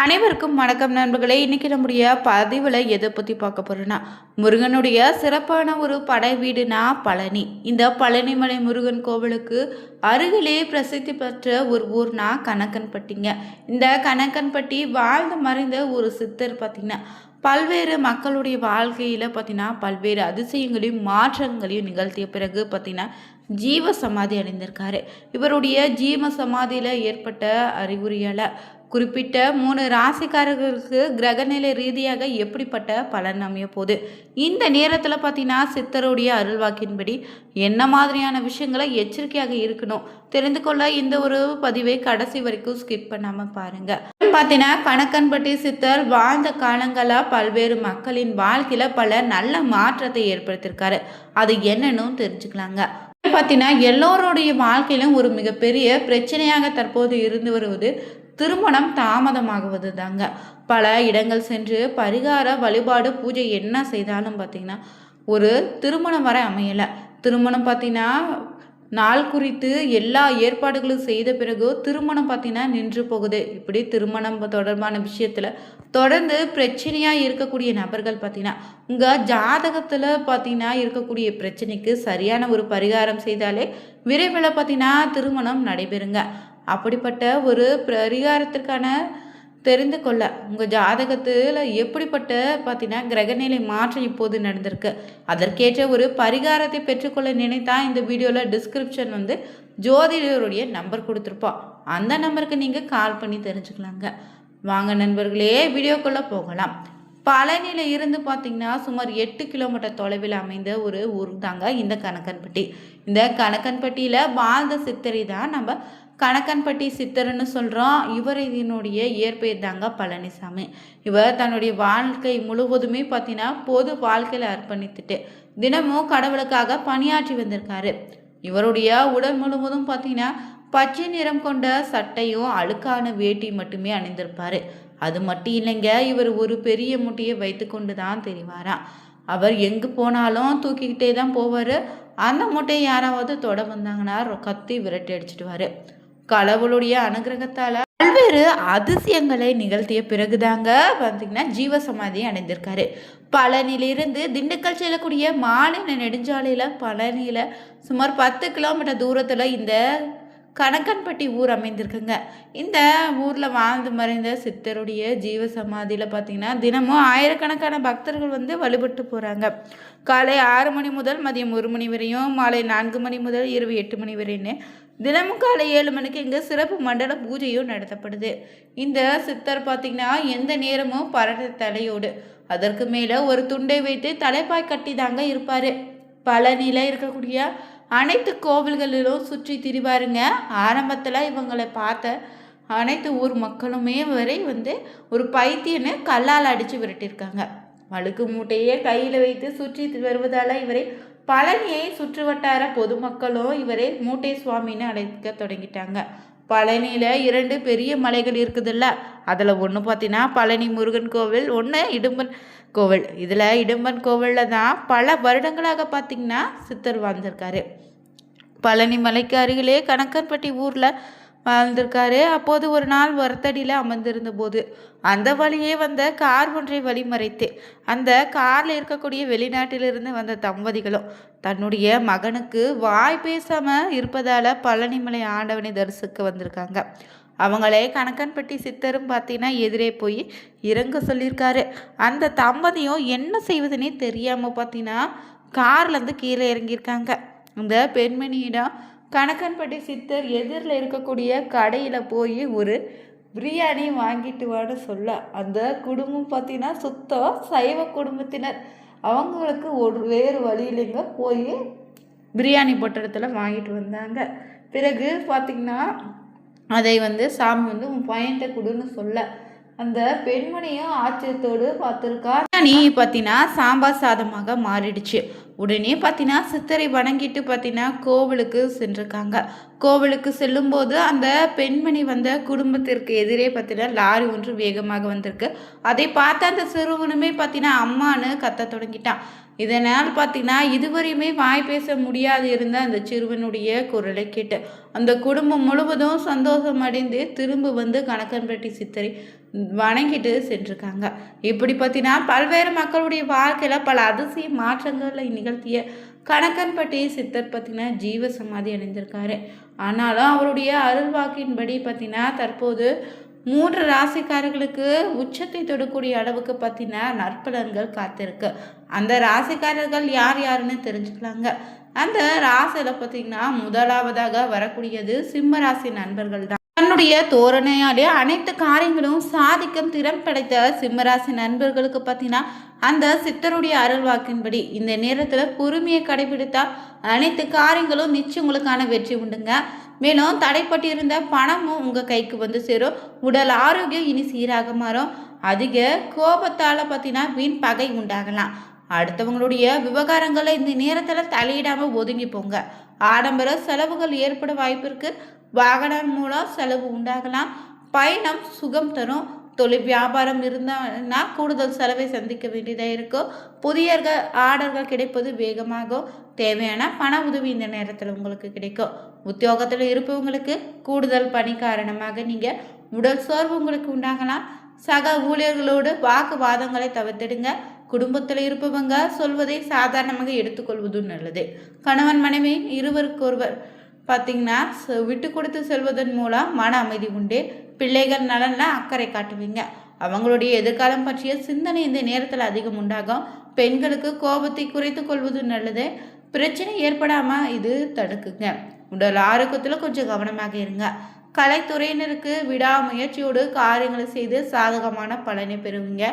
அனைவருக்கும் வணக்கம் நண்பர்களே. இன்னைக்கு நம்முடைய பதிவில் எதை பற்றி பார்க்க போகிறோன்னா முருகனுடைய சிறப்பான ஒரு படை வீடுனா பழனி. இந்த பழனிமலை முருகன் கோவிலுக்கு அருகிலே பிரசித்தி பெற்ற ஒரு ஊர்னா கணக்கன்பட்டிங்க. இந்த கணக்கன்பட்டி வாழ்ந்து மறைந்த ஒரு சித்தர் பார்த்திங்கன்னா பல்வேறு மக்களுடைய வாழ்க்கையில் பார்த்தீங்கன்னா பல்வேறு அதிசயங்களையும் மாற்றங்களையும் நிகழ்த்திய பிறகு பார்த்தீங்கன்னா ஜீவ சமாதி அடைந்திருக்காரு. இவருடைய ஜீவ சமாதியில் ஏற்பட்ட அறிகுறியால் குறிப்பிட்ட மூணு ராசிக்காரர்களுக்கு கிரகநிலை ரீதியாக எப்படிப்பட்ட பலன் அமைய போகுது? இந்த நேரத்தில் பார்த்தீங்கன்னா சித்தருடைய அருள்வாக்கின்படி என்ன மாதிரியான விஷயங்களை எச்சரிக்கையாக இருக்கணும்? தெரிந்து கொள்ள இந்த ஒரு பதிவை கடைசி வரைக்கும் ஸ்கிப் பண்ணாமல் பாருங்கள் பார்த்தீங்கன்னா கணக்கன்பட்டி சித்தர் வாழ்ந்த காலங்களாக பல்வேறு மக்களின் வாழ்க்கையில் பல நல்ல மாற்றத்தை ஏற்படுத்தியிருக்காரு. அது என்னன்னு தெரிஞ்சுக்கலாங்க. பார்த்தீங்கன்னா எல்லோருடைய வாழ்க்கையிலும் ஒரு மிகப்பெரிய பிரச்சனையாக தற்போது இருந்து வருவது திருமணம் தாமதமாகுவது தாங்க பல இடங்கள் சென்று பரிகார வழிபாடு பூஜை என்ன செய்தாலும் பார்த்திங்கன்னா ஒரு திருமணம் வரை அமையலை. திருமணம் பார்த்திங்கன்னா நாள் குறித்து எல்லா ஏற்பாடுகளும் செய்த பிறகு திருமணம் பார்த்தீங்கன்னா நின்று போகுது. இப்படி திருமணம் தொடர்பான விஷயத்தில் தொடர்ந்து பிரச்சனையாக இருக்கக்கூடிய நபர்கள் பார்த்தீங்கன்னா உங்கள் ஜாதகத்தில் பார்த்தீங்கன்னா இருக்கக்கூடிய பிரச்சனைக்கு சரியான ஒரு பரிகாரம் செய்தாலே விரைவில் பார்த்தீங்கன்னா திருமணம் நடைபெறுங்க. அப்படிப்பட்ட ஒரு பரிகாரத்திற்கான தெரிந்து கொள்ள. உங்கள் ஜாதகத்தில் எப்படிப்பட்ட பார்த்தீங்கன்னா கிரகநிலை மாற்றம் இப்போது நடந்திருக்கு? அதற்கேற்ற ஒரு பரிகாரத்தை பெற்றுக்கொள்ள நினைத்தா இந்த வீடியோவில் டிஸ்கிரிப்ஷன் வந்து ஜோதிடருடைய நம்பர் கொடுத்துருப்போம் அந்த நம்பருக்கு நீங்கள் கால் பண்ணி தெரிஞ்சுக்கலாங்க. வாங்க நண்பர்களே வீடியோக்குள்ளே போகலாம். பழனியில் இருந்து பார்த்திங்கன்னா சுமார் எட்டு கிலோமீட்டர் தொலைவில் அமைந்த ஒரு ஊர் தாங்க இந்த கணக்கன்பட்டி. இந்த கணக்கன்பட்டியில் வாழ்ந்த சித்தரை தான் நம்ம கணக்கன்பட்டி சித்தர்னு சொல்கிறோம் இவர் இதனுடைய இயற்பெயர் தாங்க பழனிசாமி. இவர் தன்னுடைய வாழ்க்கை முழுவதுமே பார்த்தீங்கன்னா பொது வாழ்க்கையில் அர்ப்பணித்துட்டு தினமும் கடவுளுக்காக பணியாற்றி வந்திருக்காரு. இவருடைய உடல் முழுவதும் பார்த்தீங்கன்னா பச்சை நிறம் கொண்ட சட்டையும் அழுக்கான வேட்டி மட்டுமே அணிந்திருப்பார். அது மட்டும் இல்லைங்க இவர் ஒரு பெரிய முட்டையை வைத்து கொண்டு தான் தெரிவாராம் அவர் எங்கே போனாலும் தூக்கிக்கிட்டே தான் போவார். அந்த மூட்டையை யாராவது தொட வந்தாங்கன்னா கத்தி விரட்டி அடிச்சிடுவார். கடவுளுடைய அனுகிரகத்தால் பல்வேறு அதிசயங்களை நிகழ்த்திய பிறகுதாங்க பார்த்தீங்கன்னா ஜீவசமாதி அடைந்திருக்காரு. பழனியிலிருந்து திண்டுக்கல் செல்லக்கூடிய மாநில நெடுஞ்சாலையில் பழனியில் சுமார் பத்து கிலோமீட்டர் தூரத்தில் இந்த கணக்கன்பட்டி ஊர் அமைந்திருக்குங்க. இந்த ஊரில் வாழ்ந்து மறைந்த சித்தருடைய ஜீவ சமாதியில் பார்த்தீங்கன்னா தினமும் ஆயிரக்கணக்கான பக்தர்கள் வந்து வழிபட்டு போகிறாங்க காலை ஆறு மணி முதல் மதியம் ஒரு மணி வரையும் மாலை நான்கு மணி முதல் இரவு எட்டு மணி வரைன்னு தினமும் காலை ஏழு மணிக்கு இங்கே சிறப்பு மண்டல பூஜையும் நடத்தப்படுது. இந்த சித்தர் பார்த்திங்கன்னா எந்த நேரமும் பரட்ட தலையோடு. அதற்கு மேலே ஒரு துண்டை வைத்து தலைப்பாய் கட்டி தாங்க இருப்பார் பழனியில் இருக்கக்கூடிய அனைத்து கோவில்களிலும் சுற்றி திரிவாருங்க. ஆரம்பத்தில் இவங்களை பார்த்த அனைத்து ஊர் மக்களுமே வரை வந்து ஒரு பைத்தியன்னு கல்லால் அடித்து விரட்டியிருக்காங்க. வழுக்கு மூட்டையே கையில் வைத்து சுற்றி வருவதால் இவரை பழனியை சுற்று வட்டார பொதுமக்களும் இவரை மூட்டை சுவாமின்னு அழைக்க தொடங்கிட்டாங்க. பழனியில் இரண்டு பெரிய மலைகள் இருக்குதுல்ல அதில் ஒன்று பார்த்தீங்கன்னா பழனி முருகன் கோவில் ஒன்று இடும்பன் கோவில். இதில் இடும்பன் கோவிலில் தான் பல வருடங்களாக பார்த்திங்கன்னா சித்தர் வாழ்ந்திருக்காரு. பழனி மலைக்கு அருகிலே கணக்கன்பட்டி ஊரில் வாழ்ந்திருக்காரு. அப்போது ஒரு நாள் வரத்தடியில் அமர்ந்திருந்த போது அந்த வழியே வந்த கார் ஒன்றை வழிமறைத்து அந்த காரில் இருக்கக்கூடிய வெளிநாட்டிலிருந்து வந்த தம்பதிகளும் தன்னுடைய மகனுக்கு வாய் பேசாமல் இருப்பதால் பழனிமலை ஆண்டவனை தரிசிக்க வந்திருக்காங்க. அவங்களே கணக்கன்பட்டி சித்தரும் பார்த்தீங்கன்னா எதிரே போய் இறங்க சொல்லியிருக்காரு. அந்த தம்பதியும் என்ன செய்வதுன்னே தெரியாமல் பார்த்தீங்கன்னா கார்லேருந்து கீழே இறங்கியிருக்காங்க. இந்த பெண்மணியிடம் கணக்கன்பட்டி சித்தர் எதிரில் இருக்கக்கூடிய கடையில் போய் ஒரு பிரியாணி வாங்கிட்டு வான்னு சொல்ல அந்த குடும்பம் பார்த்தீங்கன்னா சுத்தம் சைவ குடும்பத்தினர். அவங்களுக்கு ஒரு வேறு வழி இல்லைங்க. போய் பிரியாணி பொட்டடத்தில் வாங்கிட்டு வந்தாங்க. பிறகு பார்த்திங்கன்னா அதை வந்து சாமி வந்து உன் பையன்கிட்ட கொடுன்னு சொல்ல. அந்த பெண்மணியும் ஆச்சரியத்தோடு பார்த்துருக்கா. நீ பார்த்தீங்கன்னா சாம்பார் சாதமாக மாறிடுச்சு. உடனே பார்த்தீங்கன்னா சித்தரை வணங்கிட்டு பார்த்தீங்கன்னா கோவிலுக்கு சென்றிருக்காங்க. கோவிலுக்கு செல்லும்போது அந்த பெண்மணி வந்த குடும்பத்திற்கு எதிரே பார்த்தீங்கன்னா லாரி ஒன்று வேகமாக வந்திருக்கு. அதை பார்த்த அந்த சிறுவனுமே பார்த்தீங்கன்னா அம்மான்னு கத்த தொடங்கிட்டான். இதனால் பார்த்தீங்கன்னா இதுவரையுமே வாய் பேச முடியாது இருந்த அந்த சிறுவனுடைய குரலை கேட்டு அந்த குடும்பம் முழுவதும் சந்தோஷம் அடைந்து திரும்ப வந்து கணக்கன்பட்டி சித்தரை வணங்கிட்டு சென்றிருக்காங்க. இப்படி பார்த்தீங்கன்னா பல்வேறு மக்களுடைய வாழ்க்கையில் பல அதிசய மாற்றங்களை நிகழ்த்திய கணக்கன்பட்டி சித்தர் பார்த்தீங்கன்னா ஜீவ சமாதி அடைந்திருக்காரு. ஆனாலும் அவருடைய அருள்வாக்கின்படி பார்த்தீங்கன்னா தற்போது மூன்று ராசிக்காரர்களுக்கு உச்சத்தை தொடக்கூடிய அளவுக்கு பார்த்தீங்கன்னா நற்பலன்கள் காத்திருக்கு. அந்த ராசிக்காரர்கள் யார் யாருன்னு தெரிஞ்சுக்கலாங்க. அந்த ராசியில் பார்த்தீங்கன்னா முதலாவதாக வரக்கூடியது சிம்ம ராசி நண்பர்கள் தான் தன்னுடைய தோரணையாலே அனைத்து காரியங்களும் சாதிக்கும் திறம் படைத்த சிம்மராசி நண்பர்களுக்கு பார்த்தீங்கன்னா அந்த சித்தருடைய அருள்வாக்கின்படி இந்த நேரத்தில் பொறுமையை கடைபிடித்தா அனைத்து காரியங்களும் நிச்சயம் உங்களுக்கான வெற்றி உண்டுங்க. மேலும் தடைப்பட்டிருந்த பணமும் உங்கள் கைக்கு வந்து சேரும். உடல் ஆரோக்கியம் இனி சீராக மாறும். அதிக கோபத்தால் பார்த்தீங்கன்னா வீண் பகை உண்டாகலாம். அடுத்தவங்களுடைய விவகாரங்களை இந்த நேரத்தில் தலையிடாமல் ஒதுங்கி போங்க. ஆடம்பர செலவுகள் ஏற்பட வாய்ப்பு வாகனம் மூலம் செலவு உண்டாகலாம். பயணம் சுகம் தரும். தொழில் வியாபாரம் இருந்தால்னா கூடுதல் செலவை சந்திக்க வேண்டியதாக இருக்கும் புதிய ஆர்டர்கள் கிடைப்பது வேகமாகும் தேவையான பண உதவி இந்த நேரத்தில் உங்களுக்கு கிடைக்கும். உத்தியோகத்தில் இருப்பவங்களுக்கு கூடுதல் பணி காரணமாக நீங்கள் உடல் சோர்வு உங்களுக்கு உண்டாகலாம். சக ஊழியர்களோடு வாக்குவாதங்களை தவிர்த்திடுங்க. குடும்பத்தில் இருப்பவங்க சொல்வதை சாதாரணமாக எடுத்துக்கொள்வதும் நல்லது. கணவன் மனைவி இருவருக்கொருவர் பார்த்தீங்கன்னா விட்டு கொடுத்து செல்வதன் மூலம் மன அமைதி உண்டு. பிள்ளைகள் நலனில் அக்கறை காட்டுவீங்க? அவங்களுடைய எதிர்காலம் பற்றிய சிந்தனை இந்த நேரத்தில் அதிகம் உண்டாகும். பெண்களுக்கு கோபத்தை குறைத்து கொள்வது நல்லது. பிரச்சனை ஏற்படாமல் இது தடுக்குங்க. உடல் ஆரோக்கியத்தில் கொஞ்சம் கவனமாக இருங்க. கலைத்துறையினருக்கு விடாமுயற்சியோடு காரியங்களை செய்து சாதகமான பலனை பெறுவீங்க.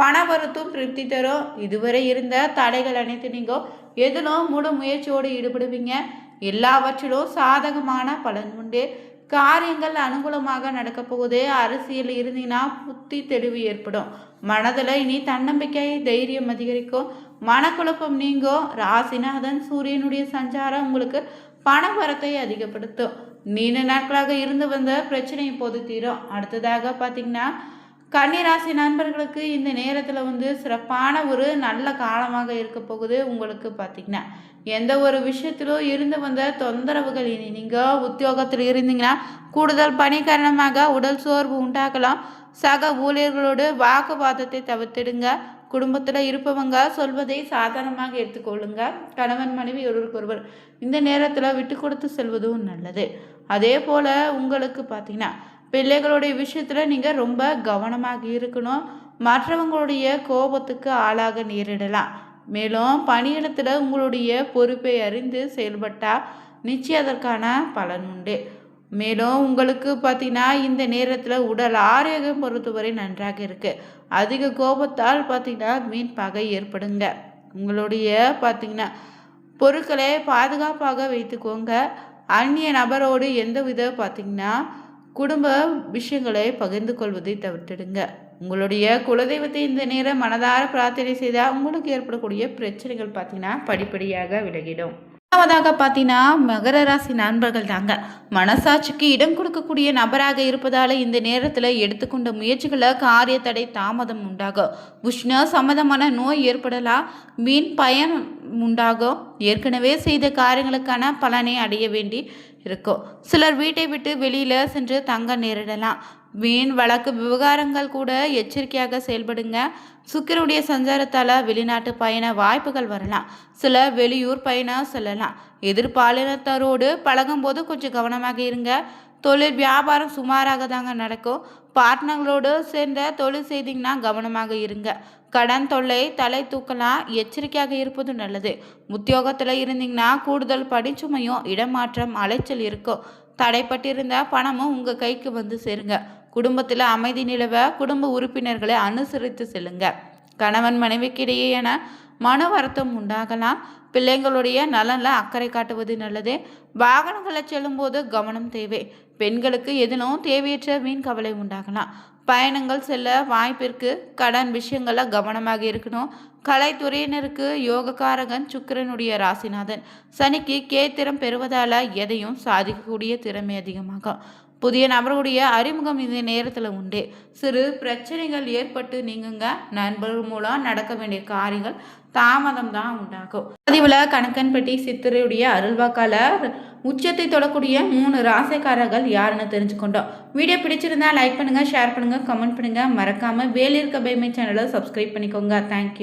பண வரத்தும் திருப்தி தரும். இதுவரை இருந்த தடைகள் அனைத்து நீங்கள் எதிலும் முழு முயற்சியோடு ஈடுபடுவீங்க. எல்லாவற்றிலும் சாதகமான பலன் உண்டு. காரியங்கள் அனுகூலமாக நடக்க போகுது. அரசியல் இருந்தீங்கன்னா புத்தி தெளிவு ஏற்படும். மனதில் இனி தன்னம்பிக்கை தைரியம் அதிகரிக்கும். மனக்குழப்பம் நீங்கும். ராசிநாதன் சூரியனுடைய சஞ்சாரம் உங்களுக்கு பணவரத்தை அதிகப்படுத்தும். நீண்ட நாட்களாக இருந்து வந்த பிரச்சனை இப்போது தீரும். அடுத்ததாக பார்த்தீங்கன்னா கன்னிராசி நண்பர்களுக்கு இந்த நேரத்தில் வந்து சிறப்பான ஒரு நல்ல காலமாக இருக்க போகுது உங்களுக்கு பார்த்திங்கன்னா எந்த ஒரு விஷயத்திலும் இருந்து வந்த தொந்தரவுகள் இனி நீங்கள் உத்தியோகத்தில் இருந்தீங்கன்னா கூடுதல் பணி காரணமாக உடல் சோர்வு உண்டாகலாம். சக ஊழியர்களோடு வாக்குவாதத்தை தவிர்த்திடுங்க. குடும்பத்தில் இருப்பவங்க சொல்வதை சாதாரணமாக எடுத்துக்கொள்ளுங்க. கணவன் மனைவி ஒருவருக்கொருவர் இந்த நேரத்தில் விட்டு கொடுத்து செல்வதும் நல்லது. அதே போல் உங்களுக்கு பார்த்தீங்கன்னா பிள்ளைகளுடைய விஷயத்தில் நீங்கள் ரொம்ப கவனமாக இருக்கணும். மற்றவங்களுடைய கோபத்துக்கு ஆளாக நேரிடலாம். மேலும் பணியிடத்தில் உங்களுடைய பொறுப்பை அறிந்து செயல்பட்டால் நிச்சயம் அதற்கான பலன் உண்டு. மேலும் உங்களுக்கு பார்த்தீங்கன்னா இந்த நேரத்தில் உடல் ஆரோக்கியம் பொறுத்தவரை நன்றாக இருக்குது அதிக கோபத்தால் பார்த்தீங்கன்னா மீன் பகை ஏற்படுங்க. உங்களுடைய பார்த்தீங்கன்னா பொருட்களை பாதுகாப்பாக வைத்துக்கோங்க. அந்நிய நபரோடு எந்த வித பார்த்தீங்கன்னா குடும்ப விஷயங்களை பகிர்ந்து கொள்வதை தவிர்த்திடுங்க. உங்களுடைய குலதெய்வத்தை இந்த நேரம் மனதார பிரார்த்தனை செய்தால் உங்களுக்கு ஏற்படக்கூடிய பிரச்சனைகள் பார்த்தீங்கன்னா படிப்படியாக விலகிடும். முதலாவதாக பார்த்தீங்கன்னா மகர ராசி நண்பர்கள் தாங்க. மனசாட்சிக்கு இடம் கொடுக்கக்கூடிய நபராக இருப்பதால் இந்த நேரத்தில் எடுத்துக்கொண்ட முயற்சிகளை காரிய தடை தாமதம் உண்டாகும். உஷ்ண சம்மதமான நோய் ஏற்படலாம். மீன் பயன் உண்டாகும். ஏற்கனவே செய்த காரியங்களுக்கான பலனை அடைய வேண்டி இருக்கும். சிலர் வீட்டை விட்டு வெளியில் சென்று தங்க நேரிடலாம். வீண் வழக்கு விவகாரங்கள் கூட எச்சரிக்கையாக செயல்படுங்க. சுக்கிரனுடைய சஞ்சாரத்தால் வெளிநாட்டு பயண வாய்ப்புகள் வரலாம். சில வெளியூர் பயணம் செல்லலாம். எதிர்பாலினத்தரோடு பழகும்போது கொஞ்சம் கவனமாக இருங்க. தொழில் வியாபாரம் சுமாராக தாங்க நடக்கும். பார்ட்னர்களோடு சேர்ந்த தொழில் செய்திங்கன்னா கவனமாக இருங்க. கடன் தொல்லை தலை தூக்கலாம் எச்சரிக்கையாக இருப்பது நல்லது. உத்தியோகத்தில் இருந்தீங்கன்னா கூடுதல் படிச்சுமையும் இடமாற்றம் அலைச்சல் இருக்கும். தடைப்பட்டிருந்த பணமும் உங்கள் கைக்கு வந்து சேருங்க. குடும்பத்தில் அமைதி நிலவ குடும்ப உறுப்பினர்களை அனுசரித்து செல்லுங்க. கணவன் மனைவிக்கு என மன வருத்தம் உண்டாகலாம். பிள்ளைங்களுடைய நலனில் அக்கறை காட்டுவது நல்லது. வாகனங்களை செல்லும்போது கவனம் தேவை. பெண்களுக்கு எதிலும் தேவையற்ற வீண் கவலை உண்டாகலாம். பயணங்கள் செல்ல வாய்ப்பிற்கு கடன் விஷயங்களில் கவனமாக இருக்கணும். கலைத்துறையினருக்கு யோகக்காரகன் சுக்கிரனுடைய ராசிநாதன். சனிக்கு கேத்திரம் பெறுவதால் எதையும் சாதிக்கக்கூடிய திறமை அதிகமாகும். புதிய நபர்களுடைய அறிமுகம் இந்த நேரத்தில் உண்டு. சிறு பிரச்சனைகள் ஏற்பட்டு நீங்குங்க. நண்பர்கள் மூலம் நடக்க வேண்டிய காரியங்கள் தாமதம் தான் உண்டாகும். பதிவில் கணக்கன்பட்டி சித்திரையுடைய அருள்வாக்கால உச்சத்தை தொடக்கூடிய மூணு ராசிக்காரர்கள் யாருன்னு தெரிஞ்சுக்கொண்டோம். வீடியோ பிடிச்சிருந்தா லைக் பண்ணுங்கள் ஷேர் பண்ணுங்கள் கமெண்ட் பண்ணுங்கள் மறக்காமல் வேலிருக்க பைமை சேனலை சப்ஸ்கிரைப் பண்ணிக்கோங்க. தேங்க்யூ